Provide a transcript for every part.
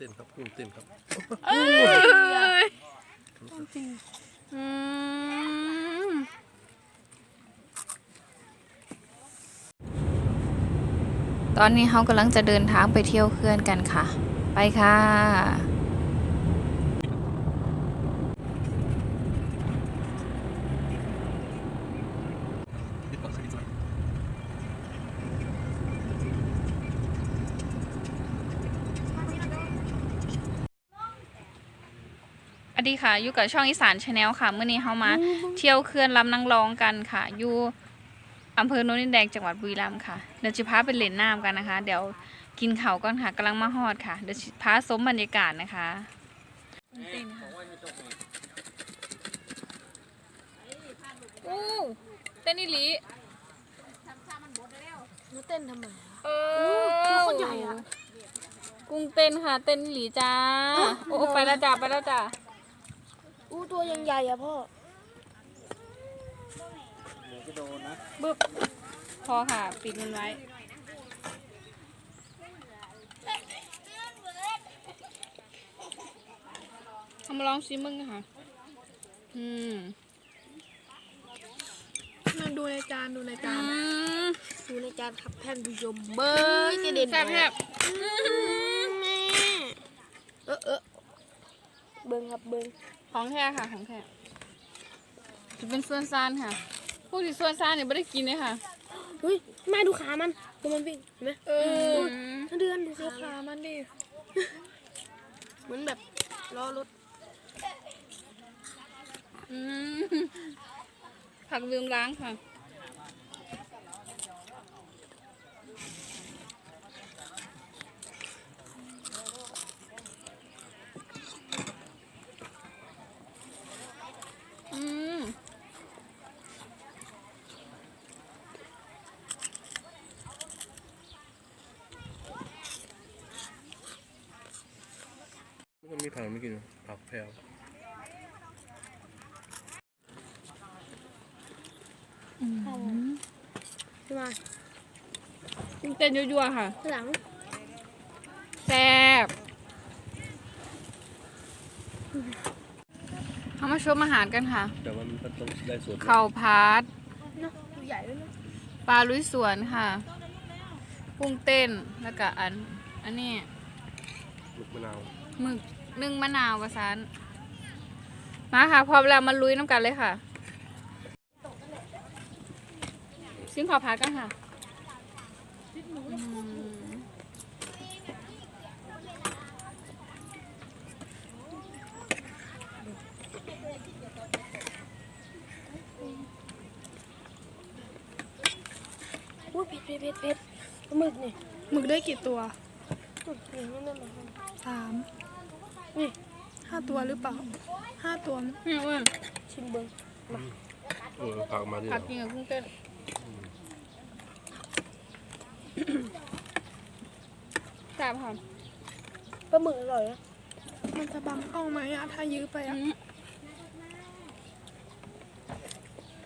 ต้นครับกุ้งเต้นครับเอ้ยอืมตอนนี้เขากำลังจะเดินทางไปเที่ยวเขื่อนกันค่ะ ไปค่ะ อดีค่ะอยู่กับช่องอีสานชาแนลค่ะเมื่อนี้เขามาเที่ยวเขื่อนลำนางรองกันค่ะอยู่อำเภอโนนดินแดงจังหวัดบุรีรัมย์ค่ะเดี๋ยวจะพาไปเล่นน้ำกันนะคะ เดี๋ยวกินเขาวก่อนค่ะกำลังมาฮอดค่ะเดี๋ยวสิพาสมบรรยากาศนะคะอู้เต้นอีหลีแล้วเต้นทำไมอะเอตัวอโคตรใหญ่อะกุ้งเต้นค่ะ เต้นอีหลีจ้าอะโอ้ไปแล้วจ้าไปแล้วจ้า อู้ตัวยังใหญ่อะพ่อบึบพอค่ะ ปิดมันไว้ ทำมาลองชิมมึงค่ะ อืมมาดูในจานดูในอืจานมดูในจานครับท่านผู้ชมเบยกระเด็นแซ่บแซ่บแม่เออเออ เบิ้งครับเบิ้งของแท้ค่ะของแท้จะเป็นส่วนซานค่ะพวกที่ส่วนซานเนี่ยไม่ได้กินเลยค่ะเฮ้ยแม่ดูขามันดูมันวิ่งเห็นไหมเออถ้าเดือนดูดูขาขามันดิเหมือนแบบล้อรถอืมผักลืมล้างค่ะ อืม มันมีผักไม่กินเหรอผักแพรวใช่ไหมกุ้งเต้นยั่วๆค่ะ ข้างหลังแซ่บเอามาชมอาหารกันค่ะ แต่ว่ามันก็ต้องได้ส่วนข้าวพัดเนาะตัวใหญ่ด้วยเนาะปลาลุยสวนค่ะกุ้งเต้นแล้วก็อัน อันนี้ ลูกมะนาว หมึก นึ่งมะนาวประสานมาค่ะ พร้อมแล้วมาลุยน้ำกันเลยค่ะซิมขอพักกันค่ะอืมอู้เผ็ดเผ็ดเผ็ดเผ็ดปลาหมึกนี่หมึกได้กี่ตัวอุ๊ยนี่นั่นนั่นนั่นสาม นี่ห้าตัวหรือเปล่าห้าตัวมั้ยนี่อ้วนชิมเบิ้งเออผักมาดิผักกินกับกุ้งเต้นแซ่บค่ะปลาหมึกอร่อยนะมันจะบังกล้องไหมอะถ้ายื้อไปอะ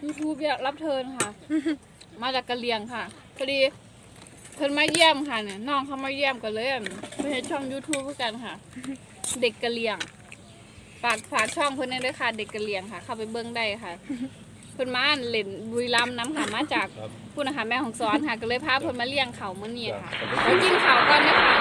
ยูทูบรับเทิร์นค่ะ มาจากกะเหรียงค่ะพอดีเพิ่นมาเยี่ยมค่ะเนี่ยน้องเขามาเยี่ยมกันเลยไปเห็นช่อง YouTube เพื่อกันค่ะ เด็กกะเหรียง ฝากฝากช่องเพิ่นได้ด้วยค่ะ เด็กกะเหรียงค่ะ เข้าไปเบิ้งได้ค่ะ เพิ่นมาอั่นเล่นบุรีรัมย์น้ำค่ะมาจากครับ ผู้นะคะแม่ของซ้อนค่ะ ก็เลยพาเพิ่นมาเลี้ยงเขาเมื่อนี้ค่ะครับแล้วกินเขาวก่อนนะคะ